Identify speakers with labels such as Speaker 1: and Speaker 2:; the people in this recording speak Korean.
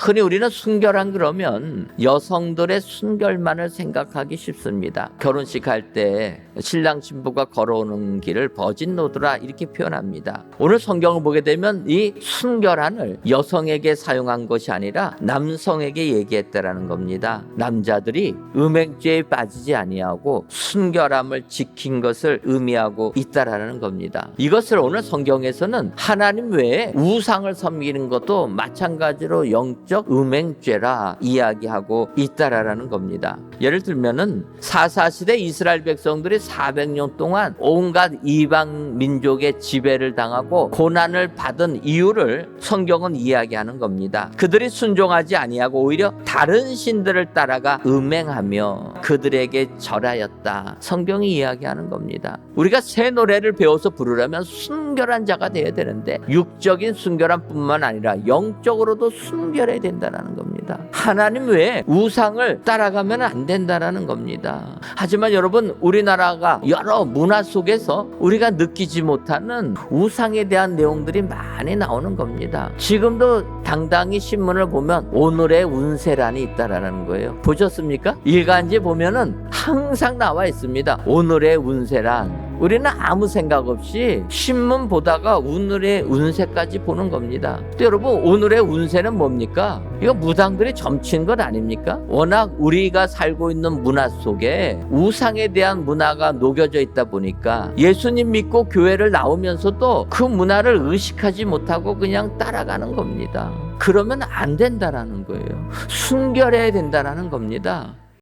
Speaker 1: 흔히 우리는 순결한 그러면 여성들의 순결만을 생각하기 쉽습니다. 결혼식 할 때 신랑 신부가 걸어오는 길을 버진 로드라 이렇게 표현합니다. 오늘 성경을 보게 되면 이 순결한을 여성에게 사용한 것이 아니라 남성에게 얘기했다라는 겁니다. 남자들이 음행죄에 빠지지 아니하고 순결함을 지킨 것을 의미하고 있다라는 겁니다. 이것을 오늘 성경에서는 하나님 외에 우상을 섬기는 것도 마찬가지로 영적 음행죄라 이야기하고 있다라는 겁니다. 예를 들면은 사사시대 이스라엘 백성들이 400년 동안 온갖 이방 민족의 지배를 당하고 고난을 받은 이유를 성경은 이야기하는 겁니다. 그들이 순종하지 아니하고 오히려 다른 신들을 따라가 음행하며 그들에게 절하였다. 성경이 이야기하는 겁니다. 우리가 새 노래를 배워서 부르려면 순결한 자가 되어야 되는데 육적인 순결함뿐만 아니라 영적으로도 순결해야 된다는 겁니다. 하나님 외에 우상을 따라가면 안 된다라는 겁니다. 하지만 여러분 우리나라가 여러 문화 속에서 우리가 느끼지 못하는 우상에 대한 내용들이 많이 나오는 겁니다. 지금도 당당히 신문을 보면 오늘의 운세란이 있다라는 거예요. 보셨습니까? 일간지 보면은 항상 나와 있습니다. 오늘의 운세란. 우리는 아무 생각 없이 신문 보다가 오늘의 운세까지 보는 겁니다. 또 여러분 오늘의 운세는 뭡니까? 이거 무당들이 점친 것 아닙니까? 워낙 우리가 살고 있는 문화 속에 우상에 대한 문화가 녹여져 있다 보니까 예수님 믿고 교회를 나오면서도 그 문화를 의식하지 못하고 그냥 따라가는 겁니다. 그러면 안 된다라는 거예요. 순결해야 된다라는 겁니다.